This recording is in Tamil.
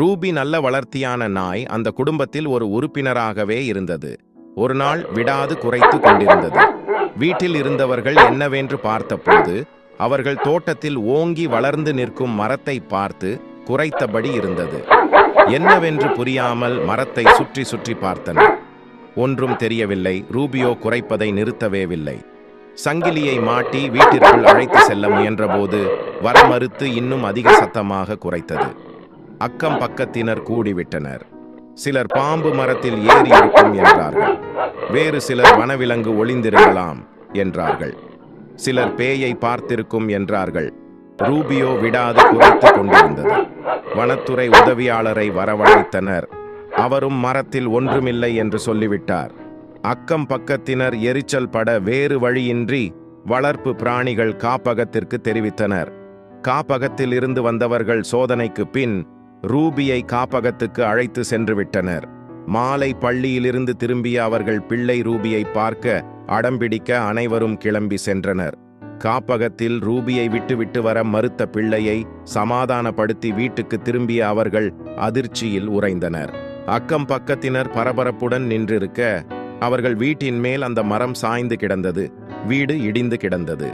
ரூபி நல்ல வளர்த்தியான நாய் அந்த குடும்பத்தில் ஒரு உறுப்பினராகவே இருந்தது. ஒரு நாள் விடாது குறைத்து கொண்டிருந்தது. வீட்டில் இருந்தவர்கள் என்னவென்று பார்த்தபோது அவர்கள் தோட்டத்தில் ஓங்கி வளர்ந்து நிற்கும் மரத்தை பார்த்து குறைத்தபடி இருந்தது. என்னவென்று புரியாமல் மரத்தை சுற்றி சுற்றி பார்த்தனர். ஒன்றும் தெரியவில்லை ரூபியோ குறைப்பதை நிறுத்தவேவில்லை. சங்கிலியை மாட்டி வீட்டிற்குள் அழைத்து செல்ல முயன்றபோது வர மறுத்து இன்னும் அதிக சத்தமாக குறைத்தது. அக்கம் பக்கத்தினர் கூடிவிட்டனர். சிலர் பாம்பு மரத்தில் ஏறி இருக்கும் என்றார்கள். வேறு சிலர் வனவிலங்கு ஒளிந்திருக்கலாம் என்றார்கள். சிலர் பேயை பார்த்திருக்கும் என்றார்கள். ரூபியோ விடாது குறைத்துக் கொண்டிருந்தது. வனத்துறை உதவியாளரை வரவழைத்தனர். அவரும் மரத்தில் ஒன்றுமில்லை என்று சொல்லிவிட்டார். அக்கம் பக்கத்தினர் எரிச்சல் பட வேறு வழியின்றி வளர்ப்பு பிராணிகள் காப்பகத்திற்கு தெரிவித்தனர். காப்பகத்தில் இருந்து வந்தவர்கள் சோதனைக்கு பின் ரூபியை காப்பகத்துக்கு அழைத்து சென்று விட்டனர் மாலை பள்ளியிலிருந்து திரும்பிய அவர்கள் பிள்ளை ரூபியை பார்க்க அடம்பிடிக்க அனைவரும் கிளம்பி சென்றனர். காப்பகத்தில் ரூபியை விட்டுவிட்டு வர மறுத்த பிள்ளையை சமாதானப்படுத்தி வீட்டுக்கு திரும்பிய அவர்கள் அதிர்ச்சியில் உறைந்தனர். அக்கம் பக்கத்தினர் பரபரப்புடன் நின்றிருக்க அவர்கள் வீட்டின் மேல் அந்த மரம் சாய்ந்து கிடந்தது வீடு இடிந்து கிடந்தது.